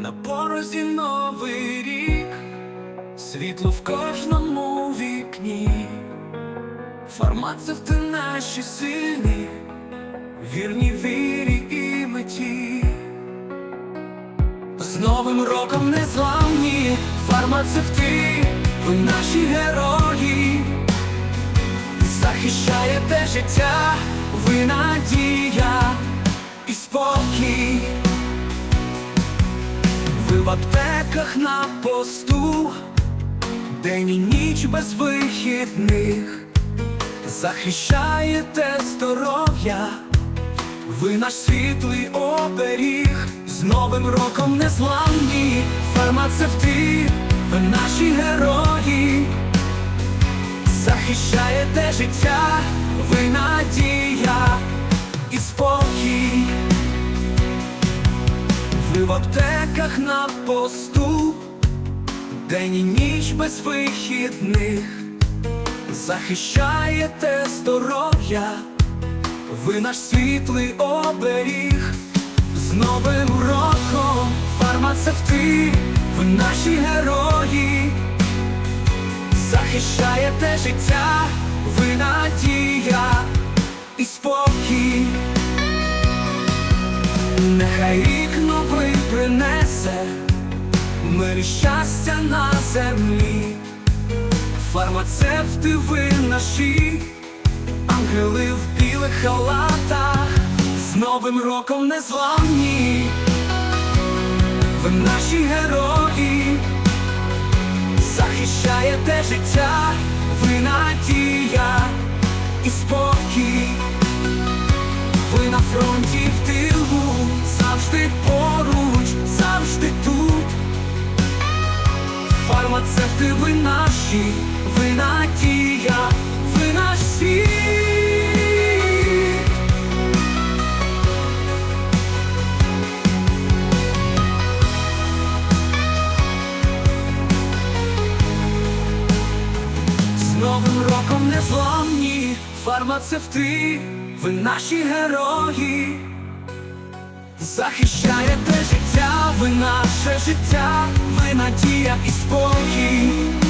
На порозі новий рік, світло в кожному вікні, фармацевти наші сильні, вірні вірі і меті. З новим роком незламні фармацевти, ви наші герої, захищаєте життя, ви надія і спокій. В аптеках на посту, день і ніч без вихідних, захищаєте здоров'я, ви наш світлий оберіг, з Новим роком незламні фармацевти, ви наші герої, захищаєте життя, аптеках на посту, день і ніч без вихідних, захищаєте здоров'я, ви наш світлий оберіг, з Новим роком фармацевти, ви наші герої, захищаєте життя, ви надія і спокій. Нехай рік новий принесе мир і щастя на землі, фармацевти ви наші, ангели в білих халатах, з Новим роком незламні, ви наші герої, захищаєте життя, ви надія і спокій. Ви на фронті Фармацевти ви наші, ви надія, ви наш світ. З Новим роком незламні фармацевти, ви наші герої, захищаєте життя, ви наше життя, ви надія і спокій.